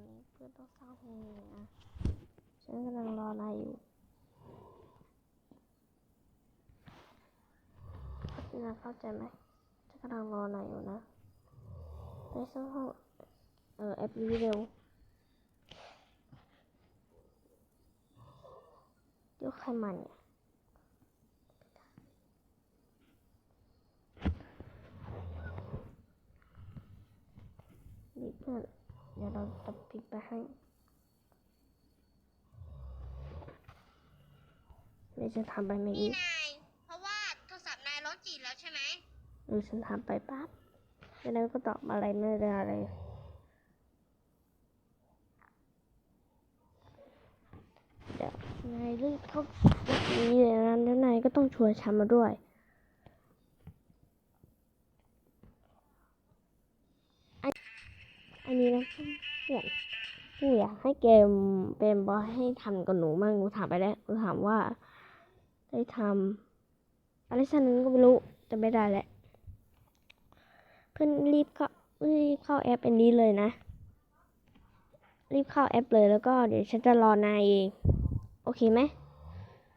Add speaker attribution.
Speaker 1: อนนี้เพื่อนต้องเศร้าแฮงเลยนะฉันกำลังรอนายอยู่นายเข้าใจไหมฉันกำลังรอนายอยู่นะไปซื้อห้องเออแอปนี้เร็วยวใครมาเนี่ยนี่เพื่อน ดี๋ยวเราตัดพริกไปให้เดี๋ยวฉันทำไปเมื่อ
Speaker 2: นี่
Speaker 1: กี้
Speaker 2: นายเพราะว่าโทรศัพท์นายร้อนจีดแล้วใช่ไหม
Speaker 1: เออฉันทำไปปั๊บแล้วก็ตอบอะไรไม่ได้อะไรเดี๋ยวนายรีบเข้าแบบนี้เลยนะแล้วนายก็ต้องชวนฉันมาด้วย อัน อันนี้นะเพื่อนหนูอยากให้เกมเป็นบอสให้ทำกับหนูมั่งหนูถามไปแล้วหนูถามว่า ได้ทำอะไรสักนึงก็ไม่รู้จะไม่ได้แหละเพื่อนรีบเข้ารีบเข้าแอปอันนี้เลยนะ รีบเข้าแอปเลยแล้วก็เดี๋ยวฉันจะรอนายเอง โอเคไหม